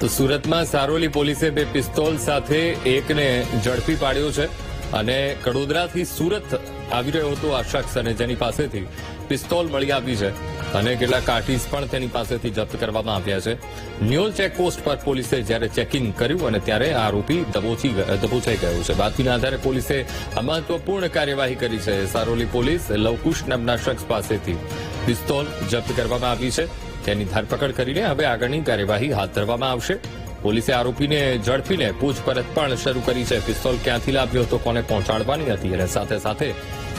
તો સુરતમાં સારોલી પોલીસે બે પિસ્તોલ સાથે એકને ઝડપી પાડ્યો છે અને કડોદરાથી સુરત આવી રહ્યો હતો આ શખ્સ અને જેની પાસેથી પિસ્તોલ મળી આવી છે અને કેટલાક કાર્ટીસ પણ તેની પાસેથી જપ્ત કરવામાં આવ્યા છે. ન્યોલ ચેકપોસ્ટ પર પોલીસે જ્યારે ચેકિંગ કર્યું અને ત્યારે આરોપી દબોચી દબોચાઈ ગયો છે. બાતમીના આધારે પોલીસે આ મહત્વપૂર્ણ કાર્યવાહી કરી છે. સારોલી પોલીસ લવકુશ નામના શખ્સ પાસેથી પિસ્તોલ જપ્ત કરવામાં આવી છે. તેની ધરપકડ કરીને હવે આગળની કાર્યવાહી હાથ ધરવામાં આવશે. પોલીસે આરોપીને ઝડપીને પૂછપરછ પણ શરૂ કરી છે. પિસ્તોલ ક્યાંથી લાવ્યો હતો, કોને પહોંચાડવાની હતી અને સાથે સાથે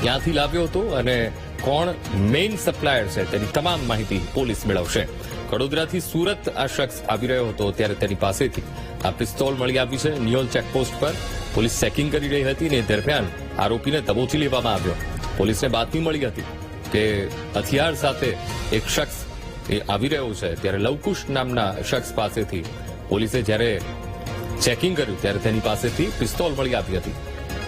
ક્યાંથી લાવ્યો હતો અને કોણ મેઇન સપ્લાયર છે તેની તમામ માહિતી પોલીસ મેળવશે. કડોદરાથી સુરત આ શખ્સ આવી રહ્યો હતો ત્યારે તેની પાસેથી આ પિસ્તોલ મળી આવી છે. નિયોલ ચેકપોસ્ટ પર પોલીસ ચેકિંગ કરી રહી હતી ને દરમિયાન આરોપીને દબોચી લેવામાં આવ્યો. પોલીસને બાતમી મળી હતી કે હથિયાર સાથે એક શખ્સ એ આવી રહ્યો છે. ત્યારે લવકુશ નામના શખ્સ પાસેથી પોલીસે જ્યારે ચેકિંગ કર્યું, ત્યારે તેની પાસેથી પિસ્તોલ મળી આવી હતી.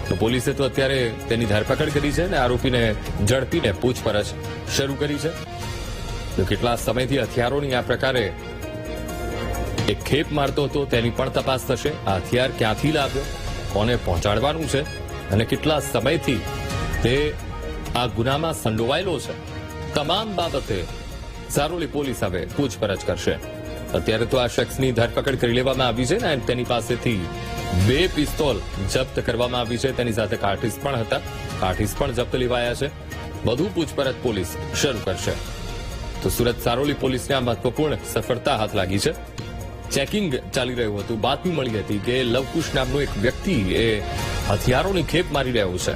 તો પોલીસે તો અત્યારે તેની ધરપકડ કરી છે અને આરોપીને ઝડપીને પૂછપરછ શરૂ કરી છે. તો કેટલા સમયથી હથિયારોની આ પ્રકારે એક ખેપ મારતો હતો તેની પણ તપાસ થશે. આ હથિયાર ક્યાંથી લાવ્યો, કોને પહોંચાડવાનું છે અને કેટલા સમયથી તે આ ગુનામાં સંડોવાયેલો છે. તમામ બાબતે સારોલી પોલીસ હવે પૂછપરછ કરશે. અત્યારે તો આ શખ્સની ધરપકડ કરી લેવામાં આવી છે ને તેની પાસેથી બે પિસ્તોલ જપ્ત કરવામાં આવી છે. તેની સાથે કાઠીસ પણ હતા. કાઠીસ પણ જપ્ત લેવાયા છે. વધુ પૂછપરછ પોલીસ શરૂ કરશે. તો સુરત સારોલી પોલીસને આ મહત્વપૂર્ણ સફળતા હાથ લાગી છે. ચેકિંગ ચાલી રહ્યું હતું. બાતમી મળી હતી કે લવકુશ નામનો એક વ્યક્તિ એ હથિયારોની ખેપ મારી રહ્યો છે.